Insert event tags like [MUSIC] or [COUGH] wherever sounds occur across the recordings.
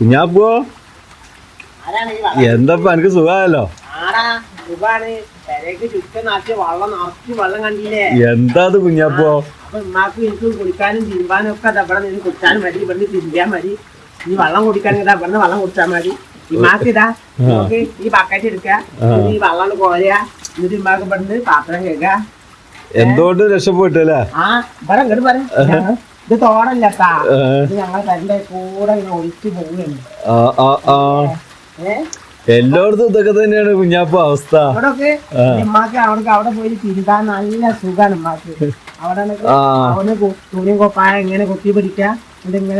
കുഞ്ഞാപ്പോ? വെള്ളം? എനിക്ക് സുഖമല്ലോ എന്താ അത് കുഞ്ഞാപ്പോ? അപ്പൊ ഉമ്മാക്ക് എനിക്ക് കുളിക്കാനും തിരുമ്പാനും ഒക്കെ ദാ ഇവിടെ നിന്ന് കുടിച്ചാലും മതി ഇവിടെ നിന്ന് തിരിഞ്ഞാൽ മതി. ഈ വെള്ളം കുടിക്കാനും ഇതാ ഇവിടെ നിന്ന് വെള്ളം കുടിച്ചാൽ മതി. ഉമ്മാക്ക് ഇതാ നമുക്ക് ഈ ബക്കറ്റ് എടുക്കുക എന്നിട്ട് ഈ വെള്ളം കോരുക. എന്നിട്ട് ഉമ്മാക്ക് ഇവിടെ നിന്ന് പാത്രം കേൾക്കുക എന്തുകൊണ്ട് രക്ഷപ്പെട്ടല്ലേ? ആ ഇങ്ങോട്ട് പറ. ഇത് തോടല്ലട്ടാ ഞങ്ങൾ തന്റെ കൂടെ ഇങ്ങനെ ഒഴിച്ചു ഏഹ് എല്ലായിടത്തും ഇതൊക്കെ തന്നെയാണ് കുഞ്ഞാപ്പ അവസ്ഥ. അവിടൊക്കെ ഉമ്മാക്ക് അവിടെ അവിടെ പോയി തിരുതാൻ നല്ല സുഖാണ് ഉമ്മാക്ക്. അവിടെ അവന് തുണിയും കൊപ്പായ ഇങ്ങനെ കൊത്തി പിടിക്ക?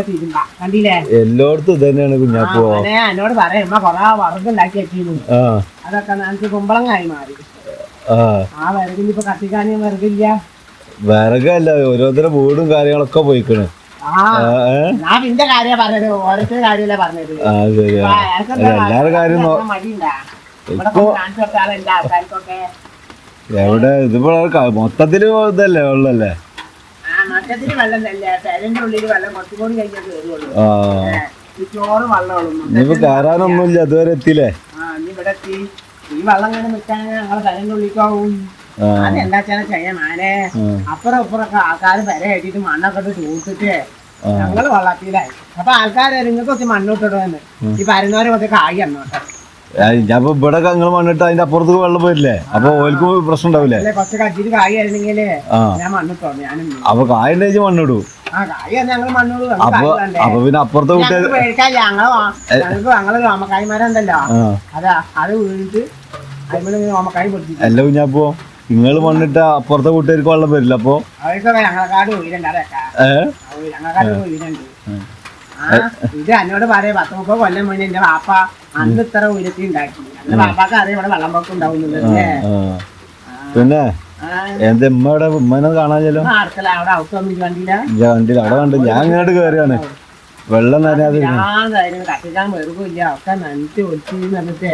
തിരുമ്പ. കണ്ടില്ലേ? എല്ലായിടത്തും കുഞ്ഞാപ്പോ എന്നോട് പറയാം ഉമ്മ കൊറേ വറുതുണ്ടാക്കി വെച്ചിരുന്നു. ആ. അതൊക്കെ കുമ്പളങ്ങായി മാറി. ആ. ഇപ്പൊ കത്തിക്കാനും വിറകില്ല വിറകല്ല ഓരോരുത്തരുടെ വീടും കാര്യങ്ങളൊക്കെ പോയിക്കണ്. കാര്യ ഇപ്പൊ എവിടെ? ഇതിപ്പോ മൊത്തത്തിൽ ഇതല്ലേ വെള്ളല്ലേ ഇനിയിപ്പോ കയറാനൊന്നുമില്ല അതുവരെ എത്തിയില്ലേ? ഈ വെള്ളം ഇങ്ങനെ നിൽക്കാൻ ഞങ്ങളെ പേരന്റെ ഉള്ളിലേക്കാവും ആ അതെന്താ വെച്ചാൽ. അപ്പുറം ആൾക്കാർ മണ്ണൊക്കെ ഇട്ട് തൂത്തിട്ട് ഞങ്ങൾ വള്ളത്തിലായി. അപ്പൊ ആൾക്കാർ നിങ്ങൾക്ക് കുറച്ച് മണ്ണിട്ടിടുവെന്ന് ഈ പരന്നവരെ കുറച്ച് കായ് എന്നോട്ടെ ഞാൻ ഇവിടെ നിങ്ങൾ മണ്ണിട്ട് അതിന്റെ അപ്പുറത്ത് വെള്ളം പോയില്ലേ അപ്പൊ ഓൽക്ക് പ്രശ്നം ഉണ്ടാവില്ലേ കുറച്ച് കച്ചിട്ട് കായ് ആയിരുന്നെങ്കിൽ ആ. ഞാൻ മണ്ണിട്ടോ ഞാനും അപ്പൊ കായ ഉണ്ടെങ്കിൽ മണ്ണിടൂ. അപ്പൊ അപ്പൊ പിന്നെ അപ്പുറത്തെ കുട്ടി ഞങ്ങൾക്ക് ഞാൻ ഞങ്ങൾ ഓമക്കായ്മാരുണ്ടല്ലോ. ആ. അതാ അത് വീണിട്ട് അതിന് ഓമക്കായ് പൊട്ടിച്ചു. അല്ല കുഞ്ഞാപ്പോ നിങ്ങൾ മണ്ണിട്ട അപ്പുറത്തെ കൂട്ടുകാർക്ക് വെള്ളം വരില്ല അപ്പോ? ഇത് എന്നോട് പറയാ പത്ത് മുപ്പത് കൊല്ലം മുന്നേ എന്റെ വാപ്പ അന്ന് ഇത്ര ഉയരത്തി ഉണ്ടാക്കി അന്ന് വാപ്പാക്ക് അറിയാം ഇവിടെ വെള്ളം പൊക്കം പിന്നെ? എന്റെ ഉമ്മയുടെ ഉമ്മനെ കാണാഞ്ഞല്ലോ വണ്ടിയില്ല അവിടെ കണ്ടു. ഞാൻ ഇങ്ങോട്ട് കയറിയാണ് വെള്ളം നനയാതെ കത്തിക്കാൻ വെറുപ്പില്ല. ഒക്കെ നനച്ച് ഒളിച്ചു പറഞ്ഞിട്ട്.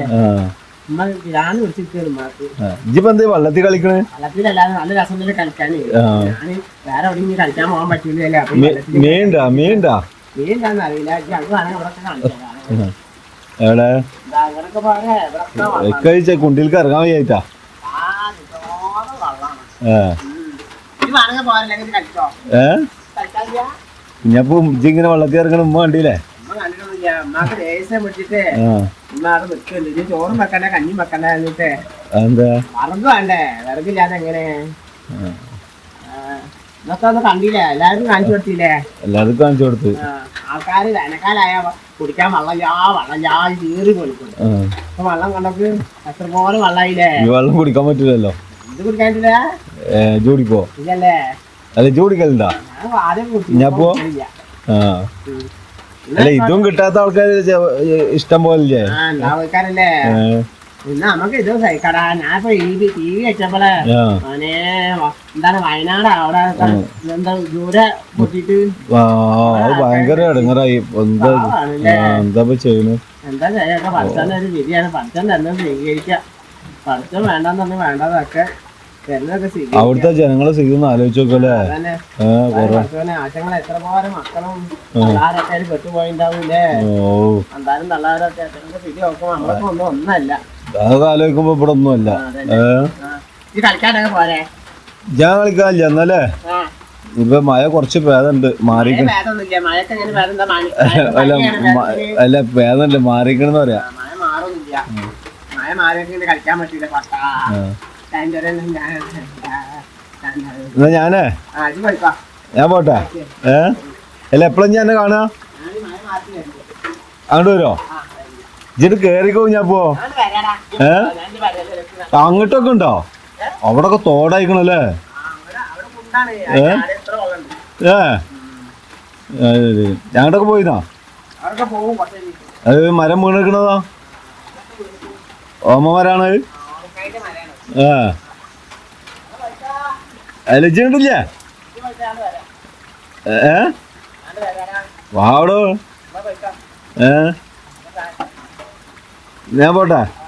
ഇജ്ജിപ്പോ എന്താ വള്ളത്തിൽ കളിക്കണേ? വെള്ളത്തിലല്ലാതെ നല്ല രസം തന്നെ കളിക്കാനേ ആ. ഞാൻ എവിടെ? കഴിച്ച കുണ്ടിൽക്ക് ഇറങ്ങാൻ വയ്യായിട്ടാ. ഏ? കുഞ്ഞപ്പോ ഇജ്ജ് ഇങ്ങനെ വെള്ളത്തിൽ ഇറങ്ങണ ഉമ്മ കണ്ടില്ലേ? ചോറും വെക്കണ്ടേ കഞ്ഞിയും വെക്കണ്ടേ എന്നിട്ട് എന്താ വിറക് വേണ്ടേ? വിറകില്ലാതെ എങ്ങനെ? ആ. ആ, ഇതൊക്കെ ഒന്ന് കണ്ടില്ലേ? എല്ലാവരും കാണിച്ചു കൊടുത്തില്ലേ? എല്ലാവർക്കും കാണിച്ചു കൊടുത്ത്. ആ, ആൾക്കാര് വേനൽക്കാലായ കുടിക്കാൻ വെള്ളം ചീറി. അപ്പൊ എത്ര പോലെ വെള്ളമായില്ലേ കുടിക്കാൻ പറ്റില്ലല്ലോ. ഇത് കുടിക്കോ ഇല്ലല്ലേ? അല്ല ഇജ്ജ് കുടിക്കലുണ്ടാ ഞാൻ ആ. അല്ല ഇതും കിട്ടാത്ത ആൾക്കാർ ഇഷ്ടം പോലെ പിന്നെ നമുക്ക് ഇത് സഹിക്കടാ. ഞാൻ ഇപ്പൊ ഈ ടി വി വെച്ചപ്പോളെ അവനെ എന്താണ് വയനാട് അവിടെ? എന്താ ദൂരെ പൊട്ടിട്ട് ഭയങ്കര ഇടങ്ങറായി. എന്താ ചെയ്യുന്നു എന്താ ചെയ്യണു എന്താ ചെയ്യാ? പഠിച്ചാൻ ഒരു വിധിയാണ്. പഠിച്ചാൻ തന്നെ സ്വീകരിക്കാം. പഠിച്ചാൽ വേണ്ടെന്നു വേണ്ടതൊക്കെ അവിടുത്തെ ജനങ്ങളെ സ്ഥിതി ഒന്ന് ആലോചിച്ച് നോക്കല്ലേ അതൊക്കെ ആലോചിക്കുമ്പോ ഇവിടെ ഒന്നുമല്ല. ഞാൻ കളിക്കാനില്ല എന്നല്ലേ ഇപ്പൊ മഴ കുറച്ച് പേദുണ്ട് മാറി മഴ ഭേദമൊന്നുമില്ല. മഴയൊക്കെ ഇങ്ങനെ ഭേദം [LAUGHS] അല്ല അല്ല ഭേദമല്ല മാറിക്കണെന്ന് പറയാ. കളിക്കാൻ പറ്റൂല എന്നാ ഞാനേ? ഞാൻ പോട്ടെ. ഏ? അല്ല എപ്പോഴും ഞാൻ എന്നെ കാണാ. അങ്ങോട്ട് വരുമോ ഇജിട്ട് കേറിക്കോ ഞാൻ പോ. ഏ? അങ്ങോട്ടൊക്കെ ഉണ്ടോ? അവിടെ ഒക്കെ തോടായിക്കണല്ലേ ഏ. ഏ ഞങ്ങടൊക്കെ പോയിന്നാ. അത് മരം വീണെടുക്കണതാ ഉണക്കായിട്ട് ഏ? വാടോ. ഏ? ഞാൻ പോട്ടെ. ആ,